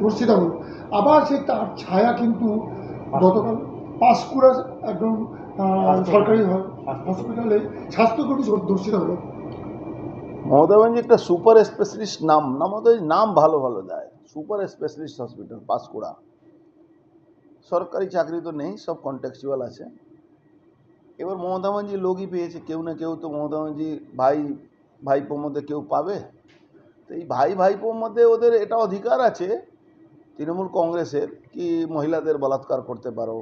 ধর্ষিতা হলো। আবার সেই তার ছায়া কিন্তু গতকাল পাঁশকুড়া একদম সরকারি হসপিটালে স্বাস্থ্যকর্মী ধর্ষিতা হলো। মমতা ব্যানার্জি একটা সুপার স্পেশালিস্ট নাম। না মমতা নাম ভালো ভালো দেয়। সুপার স্পেশালিস্ট হসপিটাল পাঁশকুড়া সরকারি চাকরি তো নেই সব কন্ট্যাকচুয়াল আছে। এবার মমতা ব্যানার্জি লোকই পেয়েছে। কেউ না কেউ তো মমতা ব্যানার্জি ভাই ভাইপোর মধ্যে কেউ পাবে। তো এই ভাই ভাইপোর মধ্যে ওদের এটা অধিকার আছে তৃণমূল কংগ্রেসের কি মহিলাদের বলাৎকার করতে পারো,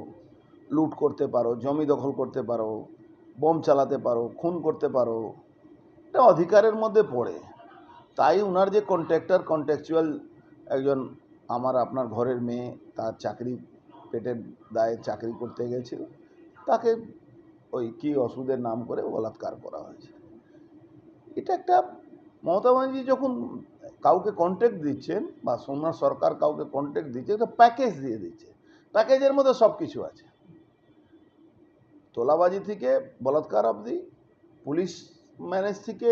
লুট করতে পারো, জমি দখল করতে পারো, বোম চালাতে পারো, খুন করতে পারো, এটা অধিকারের মধ্যে পড়ে। তাই উনার যে কন্ট্রাক্টর কন্ট্রাকচুয়াল একজন আমার আপনার ঘরের মেয়ে, তার চাকরি পেটের দায়ে চাকরি করতে গেছিল, তাকে ওই কি ওষুধের নাম করে বলাৎকার করা হয়েছে। এটা একটা মমতা ব্যানার্জি যখন কাউকে কন্ট্যাক্ট দিচ্ছেন বা সোমনাথ সরকার কাউকে কন্ট্যাক্ট দিচ্ছে, একটা প্যাকেজ দিয়ে দিচ্ছে। প্যাকেজের মধ্যে সব কিছু আছে। তোলাবাজি থেকে বলাৎকার অবধি, পুলিশ ম্যানেজ থেকে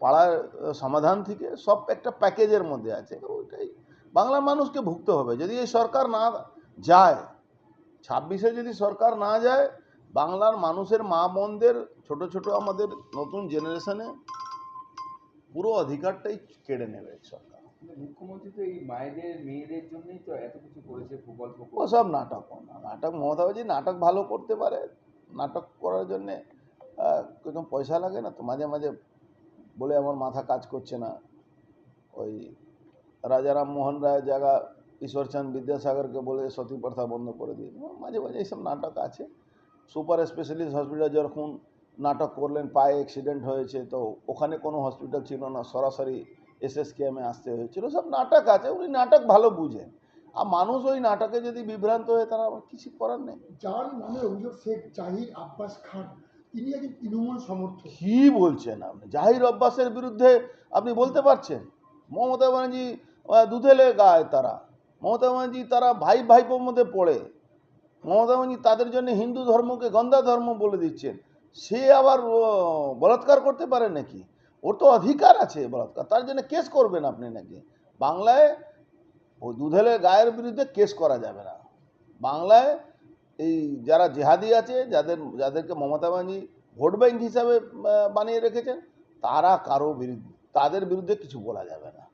পাড়ার সমাধান থেকে সব একটা প্যাকেজের মধ্যে আছে। ওইটাই। বাংলার মানুষকে ভুগতে হবে। যদি এই সরকার না যায়, ছাব্বিশে যদি সরকার না যায়, বাংলার মানুষের মা বোনদের ছোট ছোট আমাদের নতুন জেনারেশনে পুরো অধিকারটাই কেড়ে নেবে সরকার। মুখ্যমন্ত্রী তো এই মায়েদের মেয়েদের জন্যই তো এত কিছু করেছে প্রকল্প ও সব নাটক নাটক মমতা ব্যানার্জি নাটক ভালো করতে পারে নাটক করার জন্যে কোনো পয়সা লাগে না তো মাঝে মাঝে বলে আমার মাথা কাজ করছে না। ওই রাজারাম মোহন রায়ের জায়গা ঈশ্বরচন্দ বিদ্যাসাগরকে বলে সতী প্রথা বন্ধ করে দিয়ে মাঝে মাঝে এইসব নাটক আছে। সুপার স্পেশালিস্ট হসপিটাল যখন নাটক করলেন পায়ে অ্যাক্সিডেন্ট হয়েছে তো ওখানে কোনো হসপিটাল ছিল না সরাসরি এসএসকেএমে আসতে হয়েছিল। সব নাটক আছে উনি নাটক ভালো বুঝেন। আর মানুষ ওই নাটকে যদি বিভ্রান্ত হয়ে তারা আবার কিছু করার নেই। যার নামে অভিযোগ শেখ জাহির আব্বাস খান। তিনি একজন তৃণমূল সমর্থক। কি বলছেন আপনি? জাহির অব্বাসের বিরুদ্ধে আপনি বলতে পারছেন? মমতা ব্যানার্জি দুধেলে গায় তারা। মমতা ব্যানার্জি তারা ভাই ভাইপোর মধ্যে পড়ে। মমতা ব্যানার্জি তাদের জন্য হিন্দু ধর্মকে গন্ধা ধর্ম বলে দিচ্ছেন। সে আবার বলাৎকার করতে পারে নাকি? ওর তো অধিকার আছে বলাৎকার। তার জন্য কেস করবেন আপনি নাকি? বাংলায় ও দুধেলে গায়ের বিরুদ্ধে কেস করা যাবে না। বাংলায় এই যারা জেহাদি আছে, যাদের, যাদেরকে মমতা ব্যানার্জি ভোট ব্যাংক হিসাবে বানিয়ে রেখেছেন, তারা কারও বিরুদ্ধে, তাদের বিরুদ্ধে কিছু বলা যাবে না।